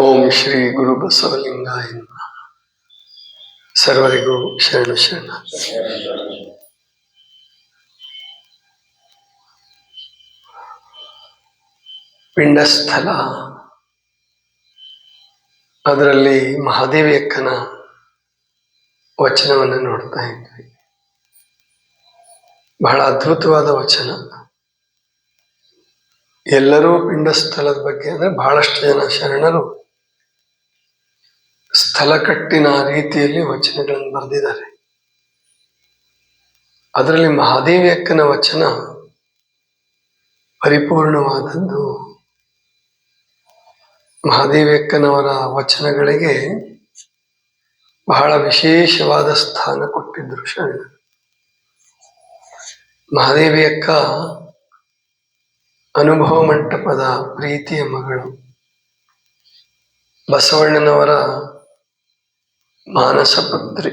ಓಂ ಶ್ರೀ ಗುರು ಬಸವಲಿಂಗ. ಸರ್ವರಿಗೂ ಶರಣ ಶರಣ. ಪಿಂಡಸ್ಥಲ. ಅದರಲ್ಲಿ ಮಹಾದೇವಿಯಕ್ಕನ ವಚನವನ್ನು ನೋಡ್ತಾ ಇದ್ವಿ. ಬಹಳ ಅದ್ಭುತವಾದ ವಚನ. ಎಲ್ಲರೂ ಪಿಂಡಸ್ಥಳದ ಬಗ್ಗೆ ಅಂದ್ರೆ ಬಹಳಷ್ಟು ಜನ ಶರಣರು ಸ್ಥಳ ಕಟ್ಟಿನ ರೀತಿಯಲ್ಲಿ ವಚನಗಳನ್ನು ಬರೆದಿದ್ದಾರೆ. ಅದರಲ್ಲಿ ಮಹಾದೇವಿ ಅಕ್ಕನ ವಚನ ಪರಿಪೂರ್ಣವಾದದ್ದು. ಮಹಾದೇವಿ ಅಕ್ಕನವರ ವಚನಗಳಿಗೆ ಬಹಳ ವಿಶೇಷವಾದ ಸ್ಥಾನ ಕೊಟ್ಟಿದ್ರು ಶರಣ ಮಹಾದೇವಿ ಅಕ್ಕ ಅನುಭವ ಮಂಟಪದ ಪ್ರೀತಿಯ ಮಗಳು. ಬಸವಣ್ಣನವರ ಮಾನಸ ಪುತ್ರಿ.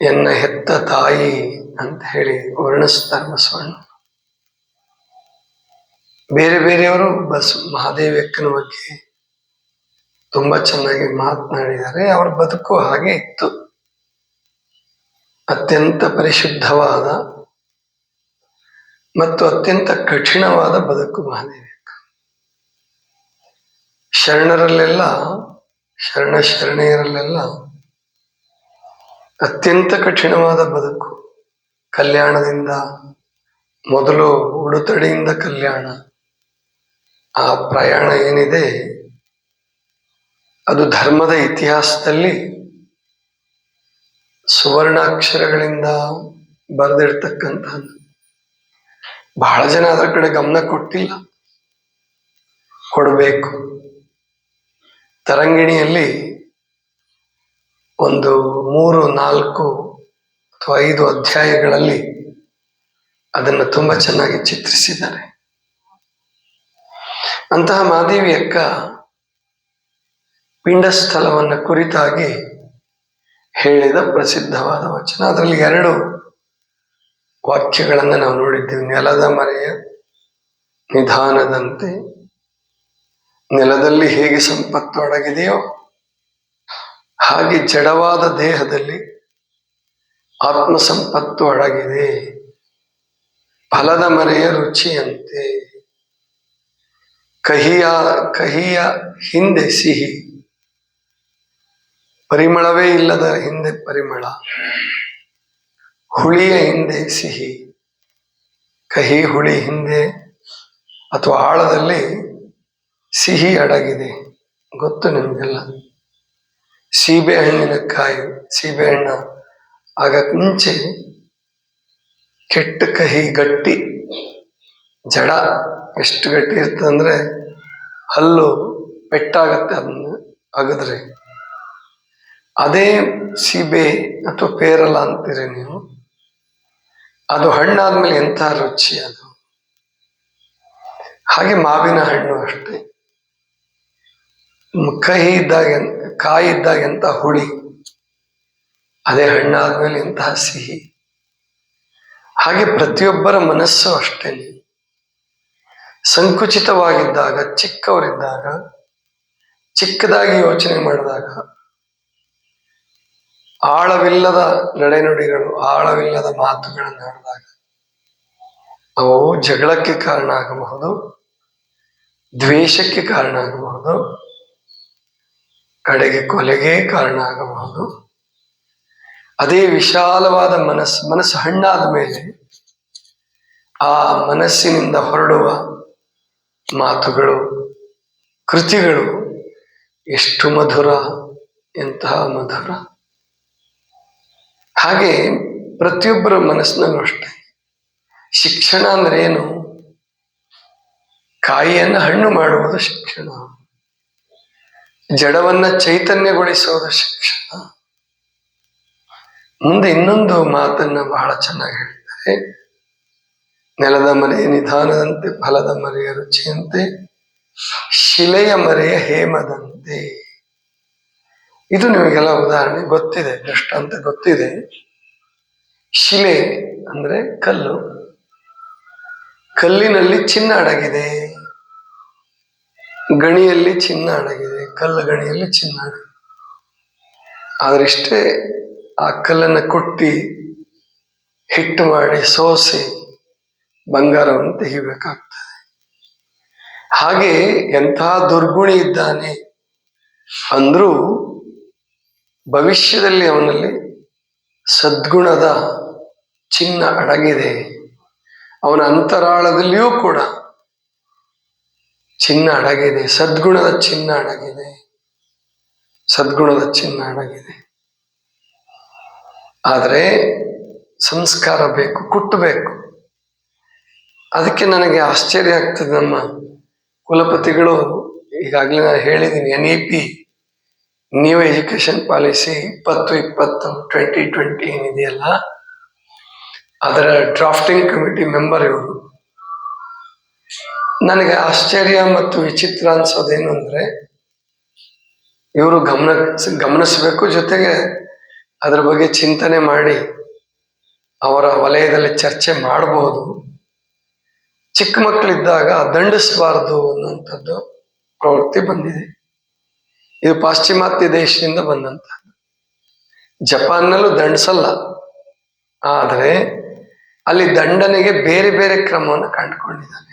ಎನ್ನ ಹೆತ್ತ ತಾಯಿ ಅಂತ ಹೇಳಿ ವರ್ಣಿಸ್ತಾರೆ ಬಸವಣ್ಣ. ಬೇರೆ ಬೇರೆಯವರು ಬಸ್ ಮಹಾದೇವಿ ಅಕ್ಕನ ಬಗ್ಗೆ ತುಂಬಾ ಚೆನ್ನಾಗಿ ಮಾತನಾಡಿದ್ದಾರೆ. ಅವ್ರ ಬದುಕು ಹಾಗೆ ಇತ್ತು. ಅತ್ಯಂತ ಪರಿಶುದ್ಧವಾದ ಮತ್ತು ಅತ್ಯಂತ ಕಠಿಣವಾದ ಬದುಕು ಮಹದೇವಿಯಕ್ಕ ಶರಣರಲ್ಲೆಲ್ಲ, ಶರಣ ಶರಣೆಯರಲ್ಲೆಲ್ಲ ಅತ್ಯಂತ ಕಠಿಣವಾದ ಬದುಕು. ಕಲ್ಯಾಣದಿಂದ, ಮೊದಲು ಉಡುತಡಿಯಿಂದ ಕಲ್ಯಾಣ. ಆ ಪ್ರಯಾಣ ಏನಿದೆ, ಅದು ಧರ್ಮದ ಇತಿಹಾಸದಲ್ಲಿ ಸುವರ್ಣಾಕ್ಷರಗಳಿಂದ ಬರೆದಿರ್ತಕ್ಕಂಥ ಬಹಳ ಜನ ಅದರ ಕಡೆ ಗಮನ ಕೊಟ್ಟಿಲ್ಲ. ಕೊಡಬೇಕು. ತರಂಗಿಣಿಯಲ್ಲಿ ಒಂದು ಮೂರು, ನಾಲ್ಕು ಅಥವಾ ಐದು ಅಧ್ಯಾಯಗಳಲ್ಲಿ ಅದನ್ನು ತುಂಬಾ ಚೆನ್ನಾಗಿ ಚಿತ್ರಿಸಿದ್ದಾರೆ. ಅಂತಹ ಮಾದೇವಿ ಅಕ್ಕ ಪಿಂಡಸ್ಥಳವನ್ನು ಕುರಿತಾಗಿ ಹೇಳಿದ ಪ್ರಸಿದ್ಧವಾದ ವಚನ. ಅದರಲ್ಲಿ ಎರಡು ವಾಕ್ಯಗಳನ್ನು ನಾವು ನೋಡಿದ್ದೇವೆ. ನೆಲದ ಮರೆಯ ನಿಧಾನದಂತೆ. ನೆಲದಲ್ಲಿ ಹೇಗೆ ಸಂಪತ್ತು ಅಡಗಿದೆಯೋ ಹಾಗೆ ಜಡವಾದ ದೇಹದಲ್ಲಿ ಆತ್ಮ ಸಂಪತ್ತು ಅಡಗಿದೆ. ಫಲದ ಮರೆಯ ರುಚಿಯಂತೆ. ಕಹಿಯ ಕಹಿಯ ಹಿಂದೆ ಸಿಹಿ. ಪರಿಮಳವೇ ಇಲ್ಲದ ಹಿಂದೆ ಪರಿಮಳ. ಹುಳಿಯ ಹಿಂದೆ ಸಿಹಿ, ಕಹಿ ಹುಳಿ ಹಿಂದೆ ಅಥವಾ ಆಳದಲ್ಲಿ ಸಿಹಿ ಅಡಗಿದೆ. ಗೊತ್ತು ನಿಮಗೆಲ್ಲ? ಸೀಬೆ ಹಣ್ಣಿನ ಕಾಯಿ, ಸೀಬೆ ಹಣ್ಣ. ಆಗಕ್ ಮುಂಚೆ ಕೆಟ್ಟ ಕಹಿ ಗಟ್ಟಿ, ಜಡ ಎಷ್ಟು ಗಟ್ಟಿ ಇರ್ತದಂದ್ರೆ ಹಲ್ಲು ಪೆಟ್ಟಾಗತ್ತೆ ಅದನ್ನ ಅಗದ್ರೆ. ಅದೇ ಸೀಬೆ ಅಥವಾ ಪೇರಲ ಅಂತೀರಿ ನೀವು. ಅದು ಹಣ್ಣಾದ್ಮೇಲೆ ಎಂಥ ರುಚಿ ಅದು? ಹಾಗೆ ಮಾವಿನ ಹಣ್ಣು ಅಷ್ಟೇ. ಕಹಿ ಇದ್ದಾಗ ಕಾಯಿ ಇದ್ದಾಗ ಎಂತ ಹುಳಿ? ಅದೇ ಹಣ್ಣಾದ್ಮೇಲೆ ಎಂತಹ ಸಿಹಿ? ಹಾಗೆ ಪ್ರತಿಯೊಬ್ಬರ ಮನಸ್ಸು ಅಷ್ಟೇ ಸಂಕುಚಿತವಾಗಿದ್ದಾಗ, ಚಿಕ್ಕವರಿದ್ದಾಗ, ಚಿಕ್ಕದಾಗಿ ಯೋಚನೆ ಮಾಡಿದಾಗ ಆಳವಿಲ್ಲದ ನಡೆನುಡಿಗಳು, ಆಳವಿಲ್ಲದ ಮಾತುಗಳನ್ನು ಆಡಿದಾಗ ಅವು ಜಗಳಕ್ಕೆ ಕಾರಣ ಆಗಬಹುದು, ದ್ವೇಷಕ್ಕೆ ಕಾರಣ ಆಗಬಹುದು, ಕಡೆಗೆ ಕೊಲೆಗೆ ಕಾರಣ ಆಗಬಹುದು. ಅದೇ ವಿಶಾಲವಾದ ಮನಸ್ಸು ಮನಸ್ಸು ಹಣ್ಣಾದ ಮೇಲೆ ಆ ಮನಸ್ಸಿನಿಂದ ಹೊರಡುವ ಮಾತುಗಳು, ಕೃತಿಗಳು ಎಷ್ಟು ಮಧುರ, ಎಂತಹ ಮಧುರ. ಹಾಗೆ ಪ್ರತಿಯೊಬ್ಬರ ಮನಸ್ಸಿನಲ್ಲೂ ಅಷ್ಟೆ. ಶಿಕ್ಷಣ ಅಂದ್ರೆ ಏನು? ಕಾಯಿಯನ್ನು ಹಣ್ಣು ಮಾಡುವುದು ಶಿಕ್ಷಣ. ಜಡವನ್ನ ಚೈತನ್ಯಗೊಳಿಸುವುದು ಶಿಕ್ಷಣ. ಮುಂದೆ ಇನ್ನೊಂದು ಮಾತನ್ನ ಬಹಳ ಚೆನ್ನಾಗಿ ಹೇಳ್ತಾರೆ ನೆಲದ ಮರೆಯ ನಿಧಾನದಂತೆ, ಫಲದ ಮರೆಯ ರುಚಿಯಂತೆ, ಶಿಲೆಯ ಮರೆಯ ಹೇಮದಂತೆ. ಇದು ನಿಮಗೆಲ್ಲ ಉದಾಹರಣೆ ಗೊತ್ತಿದೆ ದೃಷ್ಟಾಂತ ಗೊತ್ತಿದೆ. ಶಿಲೆ ಅಂದ್ರೆ ಕಲ್ಲು. ಕಲ್ಲಿನಲ್ಲಿ ಚಿನ್ನ ಅಡಗಿದೆ. ಗಣಿಯಲ್ಲಿ ಚಿನ್ನ ಅಡಗಿದೆ. ಕಲ್ಲು ಗಣಿಯಲ್ಲಿ ಚಿನ್ನ ಅಡಗಿದೆ. ಆದ್ರೆ ಇಷ್ಟೇ ಆ ಕಲ್ಲನ್ನು ಕೊಟ್ಟಿ, ಹಿಟ್ಟು ಮಾಡಿ, ಸೋಸಿ, ಬಂಗಾರವನ್ನು ತೆಗಿಬೇಕಾಗ್ತದೆ. ಹಾಗೆ ಎಂಥ ದುರ್ಗುಣಿ ಇದ್ದಾನೆ ಅಂದ್ರೂ ಭವಿಷ್ಯದಲ್ಲಿ ಅವನಲ್ಲಿ ಸದ್ಗುಣದ ಚಿನ್ನ ಅಡಗಿದೆ. ಅವನ ಅಂತರಾಳದಲ್ಲಿಯೂ ಕೂಡ ಚಿನ್ನ ಅಡಗಿದೆ. ಸದ್ಗುಣದ ಚಿನ್ನ ಅಡಗಿದೆ. ಸದ್ಗುಣದ ಚಿನ್ನ ಅಡಗಿದೆ. ಆದರೆ ಸಂಸ್ಕಾರ ಬೇಕು ಕುಟ್ಟಬೇಕು ಅದಕ್ಕೆ ನನಗೆ ಆಶ್ಚರ್ಯ ಆಗ್ತದೆ ನಮ್ಮ ಕುಲಪತಿಗಳು. ಈಗಾಗಲೇ ನಾನು ಹೇಳಿದ್ದೀನಿ, N E P new education policy ಇಪ್ಪತ್ತು ಇಪ್ಪತ್ತು ಟ್ವೆಂಟಿ ಟ್ವೆಂಟಿ ಏನಿದೆಯಲ್ಲ, ಅದರ ಡ್ರಾಫ್ಟಿಂಗ್ ಕಮಿಟಿ ಮೆಂಬರ್ ಇವರು. ನನಗೆ ಆಶ್ಚರ್ಯ ಮತ್ತು ವಿಚಿತ್ರ ಅನ್ಸೋದೇನು ಅಂದ್ರೆ, ಇವರು ಗಮನ ಗಮನಿಸಬೇಕು ಜೊತೆಗೆ ಅದರ ಬಗ್ಗೆ ಚಿಂತನೆ ಮಾಡಿ, ಅವರ ವಲಯದಲ್ಲಿ ಚರ್ಚೆ ಮಾಡಬಹುದು ಚಿಕ್ಕ ಮಕ್ಕಳಿದ್ದಾಗ ದಂಡಿಸಬಾರದು ಅನ್ನುವಂಥದ್ದು ಪ್ರವೃತ್ತಿ ಬಂದಿದೆ. ಇದು ಪಾಶ್ಚಿಮಾತ್ಯ ದೇಶದಿಂದ ಬಂದಂತಹದ್ದು ಜಪಾನ್ನಲ್ಲೂ ದಂಡಿಸಲ್ಲ. ಆದರೆ ಅಲ್ಲಿ ದಂಡನೆಗೆ ಬೇರೆ ಬೇರೆ ಕ್ರಮವನ್ನು ಕಂಡುಕೊಂಡಿದ್ದಾನೆ.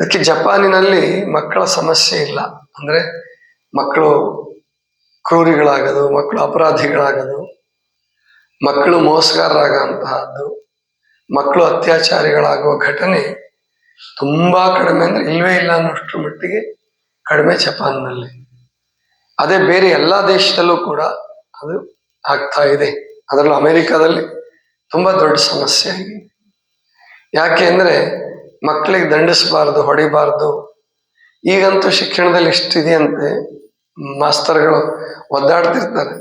ಅದಕ್ಕೆ ಜಪಾನಿನಲ್ಲಿ ಮಕ್ಕಳ ಸಮಸ್ಯೆ ಇಲ್ಲ. ಅಂದ್ರೆ ಮಕ್ಕಳು ಕ್ರೂರಿಗಳಾಗದು, ಮಕ್ಕಳು ಅಪರಾಧಿಗಳಾಗದು, ಮಕ್ಕಳು ಮೋಸಗಾರರಾಗಂತಹದ್ದು, ಮಕ್ಕಳು ಅತ್ಯಾಚಾರಿಗಳಾಗುವ ಘಟನೆ ತುಂಬಾ ಕಡಿಮೆ ಅಂದ್ರೆ ಇಲ್ವೇ ಇಲ್ಲ ಅನ್ನೋಷ್ಟು ಮಟ್ಟಿಗೆ ಕಡಿಮೆ ಜಪಾನ್ನಲ್ಲಿ. ಅದೇ ಬೇರೆ ಎಲ್ಲ ದೇಶದಲ್ಲೂ ಕೂಡ ಅದು ಆಗ್ತಾ ಇದೆ. ಅದರಲ್ಲೂ ಅಮೆರಿಕದಲ್ಲಿ ತುಂಬಾ ದೊಡ್ಡ ಸಮಸ್ಯೆ ಆಗಿದೆ. ಯಾಕೆ ಅಂದ್ರೆ ಮಕ್ಕಳಿಗೆ ದಂಡಿಸಬಾರ್ದು, ಹೊಡಿಬಾರ್ದು. ಈಗಂತೂ ಶಿಕ್ಷಣದಲ್ಲಿ ಇಷ್ಟಿದೆಯಂತೆ ಮಾಸ್ತರ್ಗಳು ಒದ್ದಾಡ್ತಿರ್ತಾರೆ.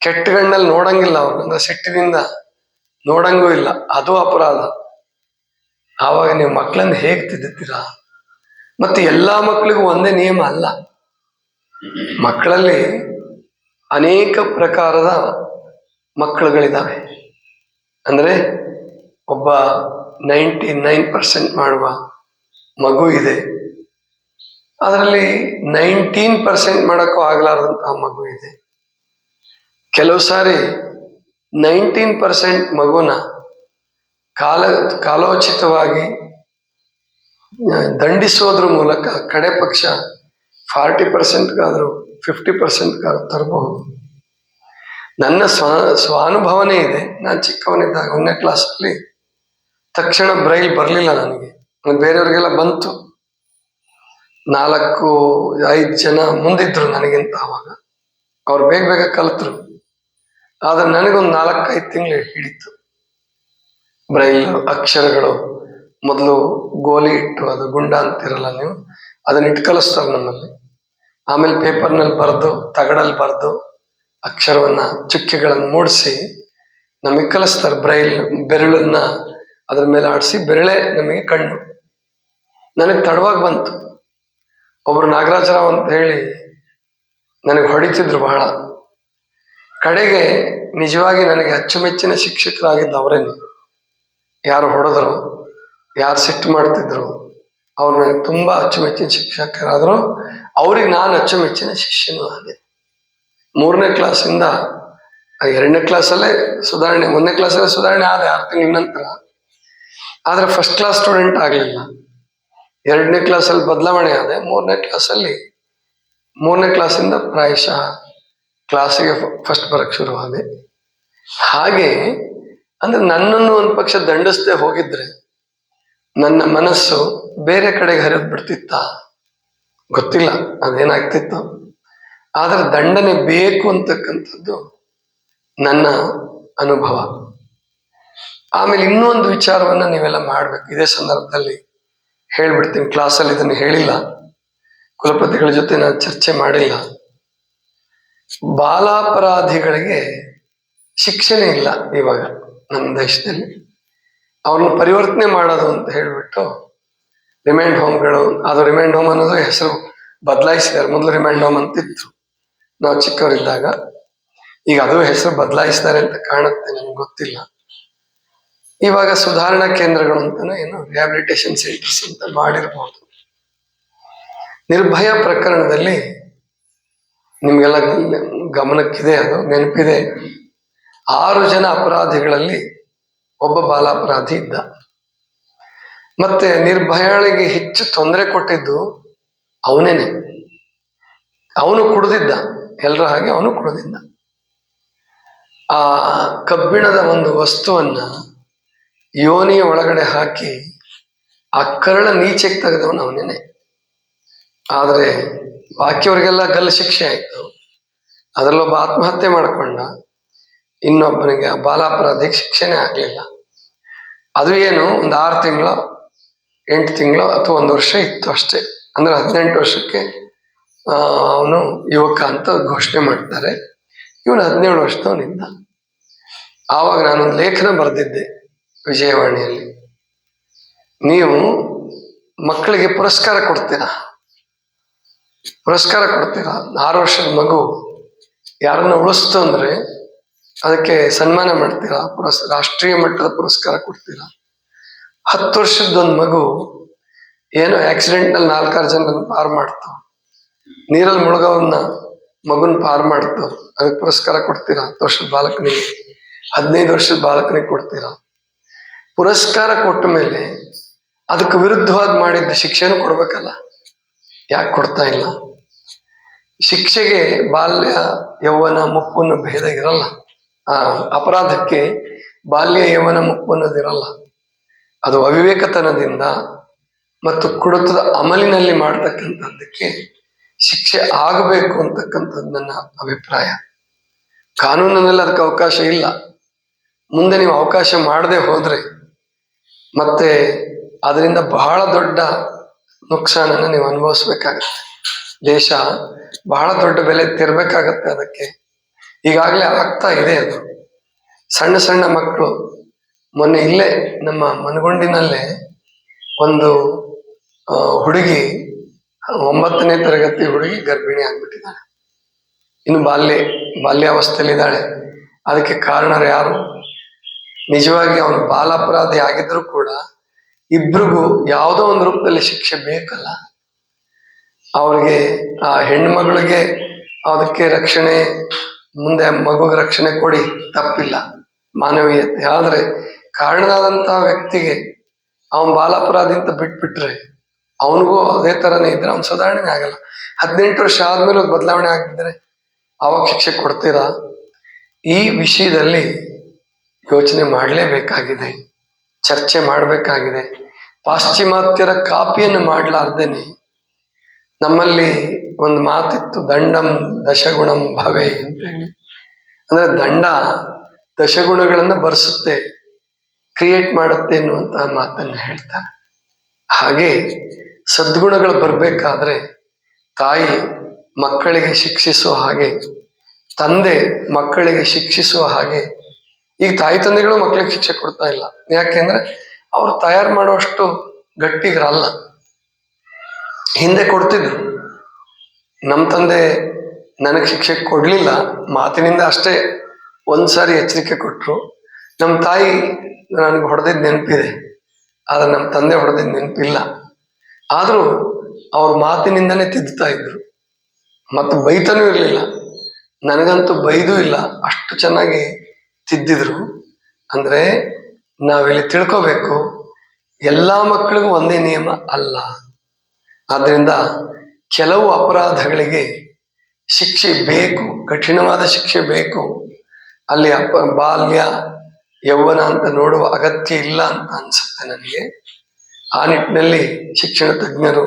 ಕೆಟ್ಟ ಗಣ್ಣಲ್ಲಿ ನೋಡಂಗಿಲ್ಲ ಅವ್ರನ್ನ ಸಿಟ್ಟಿನಿಂದ ನೋಡಂಗೂ ಇಲ್ಲ, ಅದು ಅಪರಾಧ. ಆವಾಗ ನೀವು ಮಕ್ಕಳನ್ನ ಹೇಗೆ ತಿದ್ದುತ್ತೀರಾ? ಮತ್ತೆ ಎಲ್ಲಾ ಮಕ್ಕಳಿಗೂ ಒಂದೇ ನಿಯಮ ಅಲ್ಲ. ಮಕ್ಕಳಲ್ಲಿ ಅನೇಕ ಪ್ರಕಾರದ ಮಕ್ಕಳುಗಳಿದ್ದಾವೆ ಅಂದರೆ ಒಬ್ಬ ನೈಂಟಿ ನೈನ್ ಪರ್ಸೆಂಟ್ ಮಾಡುವ ಮಗು ಇದೆ. ಅದರಲ್ಲಿ ನೈಂಟೀನ್ ಪರ್ಸೆಂಟ್ ಮಾಡೋಕ್ಕೂ ಆಗಲಾರದಂತಹ ಮಗು ಇದೆ. ಕೆಲವು ಸಾರಿ ನೈಂಟೀನ್ ಪರ್ಸೆಂಟ್ ಮಗುನ ಕಾಲ, ಕಾಲೋಚಿತವಾಗಿ ದಂಡಿಸೋದ್ರ ಮೂಲಕ ಕಡೆ ಪಕ್ಷ ಫಾರ್ಟಿ ಪರ್ಸೆಂಟ್ಗಾದರೂ ಫಿಫ್ಟಿ ಪರ್ಸೆಂಟ್ಗಾದ್ರೂ ತರಬಹುದು. ನನ್ನ ಸ್ವ, ಸ್ವಾನುಭವನೇ ಇದೆ. ನಾನು ಚಿಕ್ಕವನಿದ್ದಾಗ ಒಂದನೇ ಕ್ಲಾಸಲ್ಲಿ ತಕ್ಷಣ ಬ್ರೈಲ್ ಬರಲಿಲ್ಲ ನನಗೆ. ಬೇರೆಯವರಿಗೆಲ್ಲ ಬಂತು. ನಾಲ್ಕು, ಐದು ಜನ ಮುಂದಿದ್ರು ನನಗಿಂತ ಆವಾಗ ಅವ್ರು ಬೇಗ ಬೇಗ ಕಲಿತರು. ಆದರೆ ನನಗೊಂದು ನಾಲ್ಕೈದು ತಿಂಗಳು ಹಿಡಿತು. ಬ್ರೈಲ್ ಅಕ್ಷರಗಳು ಮೊದಲು ಗೋಲಿ ಇಟ್ಟು ಅದು ಗುಂಡ ಅಂತಿರಲ್ಲ ನೀವು, ಅದನ್ನ ಇಟ್ಟು ಕಲಿಸ್ತಾರೆ ನಮ್ಮಲ್ಲಿ. ಆಮೇಲೆ ಪೇಪರ್ನಲ್ಲಿ ಬರೆದು, ತಗಡಲ್ಲಿ ಬರೆದು, ಅಕ್ಷರವನ್ನ, ಚುಕ್ಕೆಗಳನ್ನು ಮೂಡಿಸಿ ನಮಗೆ ಕಲಿಸ್ತಾರೆ ಬ್ರೈಲ್, ಬೆರಳನ್ನ ಅದ್ರ ಮೇಲೆ ಆಡಿಸಿ, ಬೆರಳೆ ನಮಗೆ ಕಣ್ಣು. ನನಗೆ ತಡವಾಗಿ ಬಂತು. ಒಬ್ರು ನಾಗರಾಜರಾವ್ ಅಂತ ಹೇಳಿ ನನಗೆ ಹೊಡಿತಿದ್ರು ಬಹಳ. ಕಡೆಗೆ ನಿಜವಾಗಿ ನನಗೆ ಅಚ್ಚುಮೆಚ್ಚಿನ ಶಿಕ್ಷಕರಾಗಿದ್ದ ಅವರೇನು ಯಾರು ಹೊಡೆದ್ರು, ಯಾರು ಸಿಟ್ಟು ಮಾಡ್ತಿದ್ರು, ಅವ್ರು ನನಗೆ ತುಂಬಾ ಅಚ್ಚುಮೆಚ್ಚಿನ ಶಿಕ್ಷಕರಾದ್ರು. ಅವ್ರಿಗೆ ನಾನು ಅಚ್ಚುಮೆಚ್ಚಿನ ಶಿಷ್ಯನೂ ಆದೆ ಮೂರನೇ ಕ್ಲಾಸಿಂದ ಎರಡನೇ ಕ್ಲಾಸಲ್ಲೇ ಸುಧಾರಣೆ, ಒಂದನೇ ಕ್ಲಾಸಲ್ಲೇ ಸುಧಾರಣೆ ಆದ ಆರು ತಿಂಗಳ ನಂತರ ಆದರೆ ಫಸ್ಟ್ ಕ್ಲಾಸ್ ಸ್ಟೂಡೆಂಟ್ ಆಗಲಿಲ್ಲ. ಎರಡನೇ ಕ್ಲಾಸಲ್ಲಿ ಬದಲಾವಣೆ ಆದೆ ಮೂರನೇ ಕ್ಲಾಸಲ್ಲಿ ಮೂರನೇ ಕ್ಲಾಸಿಂದ ಪ್ರಾಯಶಃ ಕ್ಲಾಸಿಗೆ ಫಸ್ಟ್ ಬರಕ್ ಶುರುವಾದೆ ಹಾಗೆ, ಅಂದ್ರೆ ನನ್ನನ್ನು ಒಂದು ಪಕ್ಷ ದಂಡಿಸದೆ ಹೋಗಿದ್ರೆ ನನ್ನ ಮನಸ್ಸು ಬೇರೆ ಕಡೆಗೆ ಹರಿದು ಬಿಡ್ತಿತ್ತ ಗೊತ್ತಿಲ್ಲ, ಅದೇನಾಗ್ತಿತ್ತು. ಆದ್ರೆ ದಂಡನೆ ಬೇಕು ಅಂತಕ್ಕಂಥದ್ದು ನನ್ನ ಅನುಭವ. ಆಮೇಲೆ ಇನ್ನೂ ಒಂದು ವಿಚಾರವನ್ನ ನೀವೆಲ್ಲ ಮಾಡ್ಬೇಕು. ಇದೇ ಸಂದರ್ಭದಲ್ಲಿ ಹೇಳ್ಬಿಡ್ತೀನಿ, ಕ್ಲಾಸಲ್ಲಿ ಇದನ್ನು ಹೇಳಿಲ್ಲ. ಕುಲಪತಿಗಳ ಜೊತೆ ನಾನು ಚರ್ಚೆ ಮಾಡಿಲ್ಲ. ಬಾಲಾಪರಾಧಿಗಳಿಗೆ ಶಿಕ್ಷಣ ಇಲ್ಲ ಇವಾಗ ನಮ್ಮ ದೇಶದಲ್ಲಿ. ಅವ್ರನ್ನ ಪರಿವರ್ತನೆ ಮಾಡೋದು ಅಂತ ಹೇಳ್ಬಿಟ್ಟು ರಿಮೈಂಡ್ ಹೋಮ್ಗಳು ಅದು ರಿಮೈಂಡ್ ಹೋಮ್ ಅನ್ನೋದು ಹೆಸರು ಬದಲಾಯಿಸಿದ್ದಾರೆ. ಮೊದಲು ರಿಮೈಂಡ್ ಹೋಮ್ ಅಂತಿತ್ತು ನಾವು ಚಿಕ್ಕವರಿದ್ದಾಗ. ಈಗ ಅದು ಹೆಸರು ಬದಲಾಯಿಸಿದ್ದಾರೆ ಅಂತ ಕಾಣುತ್ತೆ. ನನಗೆ ಗೊತ್ತಿಲ್ಲ. ಇವಾಗ ಸುಧಾರಣಾ ಕೇಂದ್ರಗಳು ಅಂತಾನೆ ಏನು ರಿಹಾಬಿಲಿಟೇಷನ್ ಸೆಂಟರ್ಸ್ ಅಂತ ಮಾಡಿರ್ಬೋದು. ನಿರ್ಭಯ ಪ್ರಕರಣದಲ್ಲಿ ನಿಮಗೆಲ್ಲ ಗಮನಕ್ಕಿದೆ ಅದು, ನೆನಪಿದೆ. ಆರು ಜನ ಅಪರಾಧಿಗಳಲ್ಲಿ ಒಬ್ಬ ಬಾಲಾಪರಾಧಿ ಇದ್ದ. ಮತ್ತೆ ನಿರ್ಭಯಳಿಗೆ ಹೆಚ್ಚು ತೊಂದರೆ ಕೊಟ್ಟಿದ್ದು ಅವನೇನೆ. ಅವನು ಕುಡಿದಿದ್ದ. ಎಲ್ಲರ ಹಾಗೆ ಅವನು ಕುಡಿದಿದ್ದ. ಆ ಕಬ್ಬಿಣದ ಒಂದು ವಸ್ತುವನ್ನ ಯೋನಿಯ ಒಳಗಡೆ ಹಾಕಿ ಆ ಕರಳ ನೀಚೆಗೆ ತೆಗೆದವನು ಅವನೇನೆ. ಆದರೆ ಬಾಕಿಯವರಿಗೆಲ್ಲ ಗಲ್ಲು ಶಿಕ್ಷೆ ಆಯ್ತು. ಅದರಲ್ಲೊಬ್ಬ ಆತ್ಮಹತ್ಯೆ ಮಾಡಿಕೊಂಡ ಇನ್ನೊಬ್ಬನಿಗೆ ಬಾಲಾಪರಾಧಿಗೆ ಶಿಕ್ಷೆನೇ ಆಗಲಿಲ್ಲ. ಅದು ಏನು? ಒಂದು ಆರು ತಿಂಗಳು ಎಂಟು ತಿಂಗಳು ಅಥವಾ ಒಂದು ವರ್ಷ ಇತ್ತು ಅಷ್ಟೇ. ಅಂದ್ರೆ ಹದಿನೆಂಟು ವರ್ಷಕ್ಕೆ ಅವನು ಯುವಕ ಅಂತ ಘೋಷಣೆ ಮಾಡ್ತಾರೆ. ಇವನು ಹದಿನೇಳು ವರ್ಷದವನಿಂದ. ಆವಾಗ ನಾನೊಂದು ಲೇಖನ ಬರೆದಿದ್ದೆ ವಿಜಯವಾಣಿಯಲ್ಲಿ. ನೀವು ಮಕ್ಕಳಿಗೆ ಪುರಸ್ಕಾರ ಕೊಡ್ತೀರಾ? ಪುರಸ್ಕಾರ ಕೊಡ್ತೀರಾ? ಆರು ವರ್ಷದ ಮಗು ಯಾರನ್ನ ಉಳಿಸ್ತು ಅಂದ್ರೆ ಅದಕ್ಕೆ ಸನ್ಮಾನ ಮಾಡ್ತೀರಾ? ಪುರಸ್, ರಾಷ್ಟ್ರೀಯ ಮಟ್ಟದ ಪುರಸ್ಕಾರ ಕೊಡ್ತೀರಾ? ಹತ್ತು ವರ್ಷದ ಒಂದು ಮಗು ಏನೋ ಆಕ್ಸಿಡೆಂಟ್ನಲ್ಲಿ ನಾಲ್ಕಾರು ಜನ ಪಾರು ಮಾಡ್ತು. ನೀರಲ್ಲಿ ಮುಳುಗವನ್ನ ಮಗುನ್ ಪಾರು ಮಾಡ್ತು. ಅದಕ್ಕೆ ಪುರಸ್ಕಾರ ಕೊಡ್ತೀರಾ? ಹತ್ತು ವರ್ಷದ ಬಾಲಕನಿಗೆ. ಹದಿನೈದು ವರ್ಷದ ಬಾಲಕನಿಗೆ ಕೊಡ್ತೀರಾ? ಪುರಸ್ಕಾರ ಕೊಟ್ಟ ಮೇಲೆ ಅದಕ್ಕೆ ವಿರುದ್ಧವಾದ ಮಾಡಿದ್ದ ಶಿಕ್ಷೆನೂ ಕೊಡ್ಬೇಕಲ್ಲ? ಯಾಕೆ ಕೊಡ್ತಾ ಇಲ್ಲ? ಶಿಕ್ಷೆಗೆ ಬಾಲ್ಯ, ಯೌವನ ಮುಪ್ಪನ್ನು ಭೇದ ಇರಲ್ಲ. ಆ ಅಪರಾಧಕ್ಕೆ ಬಾಲ್ಯ, ಯೌವನ, ಮುಪ್ಪು ಅನ್ನೋದಿರಲ್ಲ. ಅದು ಅವಿವೇಕತನದಿಂದ ಮತ್ತು ಕುಡಿತದ ಅಮಲಿನಲ್ಲಿ ಮಾಡ್ತಕ್ಕಂಥದ್ದಕ್ಕೆ ಶಿಕ್ಷೆ ಆಗಬೇಕು ಅಂತಕ್ಕಂಥದ್ದು ನನ್ನ ಅಭಿಪ್ರಾಯ. ಕಾನೂನಿನಲ್ಲಿ ಅದಕ್ಕೆ ಅವಕಾಶ ಇಲ್ಲ. ಮುಂದೆ ನೀವು ಅವಕಾಶ ಮಾಡದೆ ಹೋದರೆ ಮತ್ತೆ ಅದರಿಂದ ಬಹಳ ದೊಡ್ಡ ನುಕ್ಸಾನನ್ನು ನೀವು ಅನುಭವಿಸ್ಬೇಕಾಗತ್ತೆ. ದೇಶ ಬಹಳ ದೊಡ್ಡ ಬೆಲೆ ತೆರಬೇಕಾಗತ್ತೆ ಅದಕ್ಕೆ. ಈಗಾಗಲೇ ಆಗ್ತಾ ಇದೆ ಅದು. ಸಣ್ಣ ಸಣ್ಣ ಮಕ್ಕಳು ಮೊನ್ನೆ ಇಲ್ಲೇ ನಮ್ಮ ಮನಗುಂಡಿನಲ್ಲೇ ಒಂದು ಹುಡುಗಿ, ಒಂಬತ್ತನೇ ತರಗತಿ ಹುಡುಗಿ ಗರ್ಭಿಣಿ ಆಗ್ಬಿಟ್ಟಿದ್ದಾಳೆ. ಇನ್ನು ಬಾಲ್ಯ, ಬಾಲ್ಯಾವಸ್ಥೆಯಲ್ಲಿದ್ದಾಳೆ. ಅದಕ್ಕೆ ಕಾರಣರು ಯಾರು? ನಿಜವಾಗಿ ಅವನು ಬಾಲಾಪರಾಧಿ ಆಗಿದ್ರು ಕೂಡ ಇಬ್ರಿಗೂ ಯಾವುದೋ ಒಂದು ರೂಪದಲ್ಲಿ ಶಿಕ್ಷೆ ಬೇಕಲ್ಲ. ಅವ್ರಿಗೆ, ಆ ಹೆಣ್ಮಗಳಿಗೆ ಅದಕ್ಕೆ ರಕ್ಷಣೆ, ಮುಂದೆ ಮಗುಗೆ ರಕ್ಷಣೆ ಕೊಡಿ, ತಪ್ಪಿಲ್ಲ. ಮಾನವೀಯತೆ. ಆದ್ರೆ ಕಾರಣದಾದಂತಹ ವ್ಯಕ್ತಿಗೆ ಅವನ್ ಬಾಲಾಪರಾಧಿ ಅಂತ ಬಿಟ್ಬಿಟ್ರೆ ಅವನಿಗೂ ಅದೇ ತರನೇ ಇದ್ರೆ ಅವ್ನು ಸುಧಾರಣೆ ಆಗಲ್ಲ. ಹದಿನೆಂಟು ವರ್ಷ ಆದ್ಮೇಲೆ ಬದಲಾವಣೆ ಆಗಿದ್ರೆ ಅವಾಗ ಶಿಕ್ಷೆ ಕೊಡ್ತೀರಾ? ಈ ವಿಷಯದಲ್ಲಿ ಯೋಚನೆ ಮಾಡಲೇಬೇಕಾಗಿದೆ, ಚರ್ಚೆ ಮಾಡಬೇಕಾಗಿದೆ. ಪಾಶ್ಚಿಮಾತ್ಯರ ಕಾಪಿಯನ್ನು ಮಾಡಲಾರ್ದೇನೆ ನಮ್ಮಲ್ಲಿ ಒಂದು ಮಾತಿತ್ತು, ದಂಡಂ ದಶಗುಣಂ ಭವೇ ಅಂತ ಹೇಳಿ. ಅಂದ್ರೆ ದಂಡ ದಶಗುಣಗಳನ್ನು ಬರೆಸುತ್ತೆ. ಕ್ರಿಯೇಟ್ ಮಾಡುತ್ತೆ ಅನ್ನುವಂತ ಮಾತನ್ನ ಹೇಳ್ತಾರೆ. ಹಾಗೆ ಸದ್ಗುಣಗಳು ಬರಬೇಕಾದ್ರೆ ತಾಯಿ ಮಕ್ಕಳಿಗೆ ಶಿಕ್ಷಿಸುವ ಹಾಗೆ, ತಂದೆ ಮಕ್ಕಳಿಗೆ ಶಿಕ್ಷಿಸುವ ಹಾಗೆ, ಈಗ ತಾಯಿ ತಂದೆಗಳು ಮಕ್ಕಳಿಗೆ ಶಿಕ್ಷೆ ಕೊಡ್ತಾ ಇಲ್ಲ. ಯಾಕೆಂದ್ರೆ ಅವ್ರು ತಯಾರು ಮಾಡುವಷ್ಟು ಗಟ್ಟಿಗರಲ್ಲ. ಹಿಂದೆ ಕೊಡ್ತಿದ್ರು. ನಮ್ಮ ತಂದೆ ನನಗೆ ಶಿಕ್ಷೆ ಕೊಡಲಿಲ್ಲ, ಮಾತಿನಿಂದ ಅಷ್ಟೇ ಒಂದ್ಸಾರಿ ಎಚ್ಚರಿಕೆ ಕೊಟ್ರು. ನಮ್ಮ ತಾಯಿ ನನಗೆ ಹೊಡೆದಿದ್ದು ನೆನಪಿದೆ, ಆದ್ರೆ ನಮ್ಮ ತಂದೆ ಹೊಡೆದಿದ್ದು ನೆನಪಿಲ್ಲ. ಆದರೂ ಅವ್ರ ಮಾತಿನಿಂದನೇ ತಿದ್ದುತ್ತಾ ಇದ್ರು. ಮತ್ತು ಬೈತಾನೂ ಇರಲಿಲ್ಲ. ನನಗಂತೂ ಬೈದೂ ಇಲ್ಲ ಅಷ್ಟು ಚೆನ್ನಾಗಿ ತಿದ್ದಿದ್ರು. ಅಂದ್ರೆ ನಾವಿಲ್ಲಿ ತಿಳ್ಕೋಬೇಕು, ಎಲ್ಲ ಮಕ್ಕಳಿಗೂ ಒಂದೇ ನಿಯಮ ಅಲ್ಲ. ಆದ್ದರಿಂದ ಕೆಲವು ಅಪರಾಧಗಳಿಗೆ ಶಿಕ್ಷೆ ಬೇಕು, ಕಠಿಣವಾದ ಶಿಕ್ಷೆ ಬೇಕು. ಅಲ್ಲಿ ಅಪ ಬಾಲ್ಯ ಯೌವನ ಅಂತ ನೋಡುವ ಅಗತ್ಯ ಇಲ್ಲ ಅಂತ ಅನ್ಸುತ್ತೆ ನನಗೆ. ಆ ನಿಟ್ಟಿನಲ್ಲಿ ಶಿಕ್ಷಣ ತಜ್ಞರು,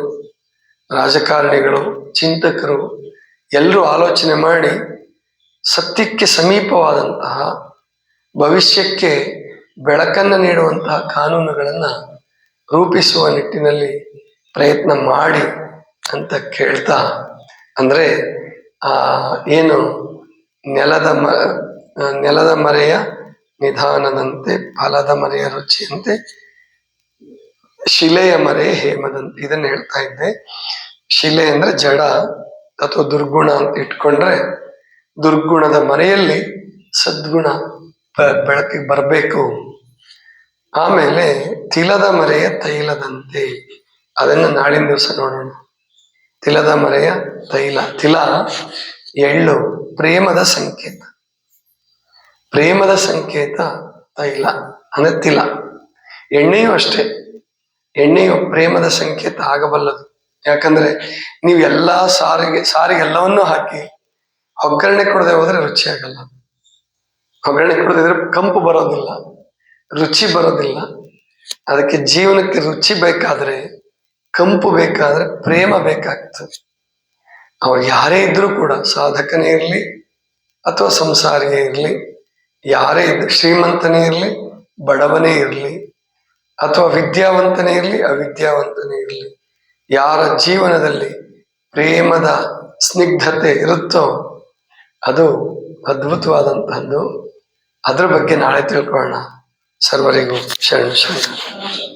ರಾಜಕಾರಣಿಗಳು, ಚಿಂತಕರು ಎಲ್ಲರೂ ಆಲೋಚನೆ ಮಾಡಿ ಸತ್ಯಕ್ಕೆ ಸಮೀಪವಾದಂತಹ, ಭವಿಷ್ಯಕ್ಕೆ ಬೆಳಕನ್ನು ನೀಡುವಂತಹ ಕಾನೂನುಗಳನ್ನು ರೂಪಿಸುವ ನಿಟ್ಟಿನಲ್ಲಿ ಪ್ರಯತ್ನ ಮಾಡಿ ಅಂತ ಕೇಳ್ತಾ, ಅಂದ್ರೆ ಏನು ನೆಲದ ಮ, ನೆಲದ ಮರೆಯ ನಿಧಾನದಂತೆ, ಫಲದ ಮರೆಯ ರುಚಿಯಂತೆ, ಶಿಲೆಯ ಮರೆ ಹೇಮದಂತೆ. ಇದನ್ನ ಹೇಳ್ತಾ ಇದ್ದೆ. ಶಿಲೆ ಅಂದ್ರೆ ಜಡ ಅಥವಾ ದುರ್ಗುಣ ಅಂತ ಇಟ್ಕೊಂಡ್ರೆ, ದುರ್ಗುಣದ ಮರೆಯಲ್ಲಿ ಸದ್ಗುಣ ಬೆಳಕಿಗೆ ಬರಬೇಕು. ಆಮೇಲೆ ತಿಲದ ಮರೆಯ ತೈಲದಂತೆ. ಅದನ್ನ ನಾಳಿನ ದಿವಸ ನೋಡೋಣ. ತಿಲದ ಮರೆಯ ತೈಲ. ತಿಲ, ಎಳ್ಳು, ಪ್ರೇಮದ ಸಂಕೇತ. ಪ್ರೇಮದ ಸಂಕೇತ ತೈಲ ಅನತಿಲ ತಿಲ ಎಣ್ಣೆಯೂ ಅಷ್ಟೇ. ಎಣ್ಣೆಯು ಪ್ರೇಮದ ಸಂಕೇತ ಆಗಬಲ್ಲದು. ಯಾಕಂದ್ರೆ ನೀವು ಎಲ್ಲಾ ಸಾರಿಗೆ ಸಾರಿಗೆ ಎಲ್ಲವನ್ನೂ ಹಾಕಿ ಒಗ್ಗರಣೆ ಕೊಡದೆ ಹೋದ್ರೆ ರುಚಿ ಆಗಲ್ಲ. ಒಗ್ಗರಣೆ ಕೊಡದಿದ್ರೆ ಕಂಪು ಬರೋದಿಲ್ಲ, ರುಚಿ ಬರೋದಿಲ್ಲ. ಅದಕ್ಕೆ ಜೀವನಕ್ಕೆ ರುಚಿ ಬೇಕಾದ್ರೆ, ಕಂಪು ಬೇಕಾದ್ರೆ ಪ್ರೇಮ ಬೇಕಾಗ್ತದೆ. ಅವ್ರು ಯಾರೇ ಇದ್ರೂ ಕೂಡ ಸಾಧಕನೇ ಇರಲಿ ಅಥವಾ ಸಂಸಾರಿಯೇ ಇರಲಿ ಯಾರೇ ಇದ್ದ ಶ್ರೀಮಂತನೇ ಇರಲಿ, ಬಡವನೇ ಇರಲಿ, ಅಥವಾ ವಿದ್ಯಾವಂತನೇ ಇರಲಿ, ಅವಿದ್ಯಾವಂತನೇ ಇರಲಿ, ಯಾರ ಜೀವನದಲ್ಲಿ ಪ್ರೇಮದ ಸ್ನಿಗ್ಧತೆ ಇರುತ್ತೋ, ಅದು ಅದ್ಭುತವಾದಂತಹದ್ದು. ಅದ್ರ ಬಗ್ಗೆ ನಾಳೆ ತಿಳ್ಕೊಳ್ಳೋಣ. ಸರ್ವರಿಗೂ ಶರಣ ಶರಣ.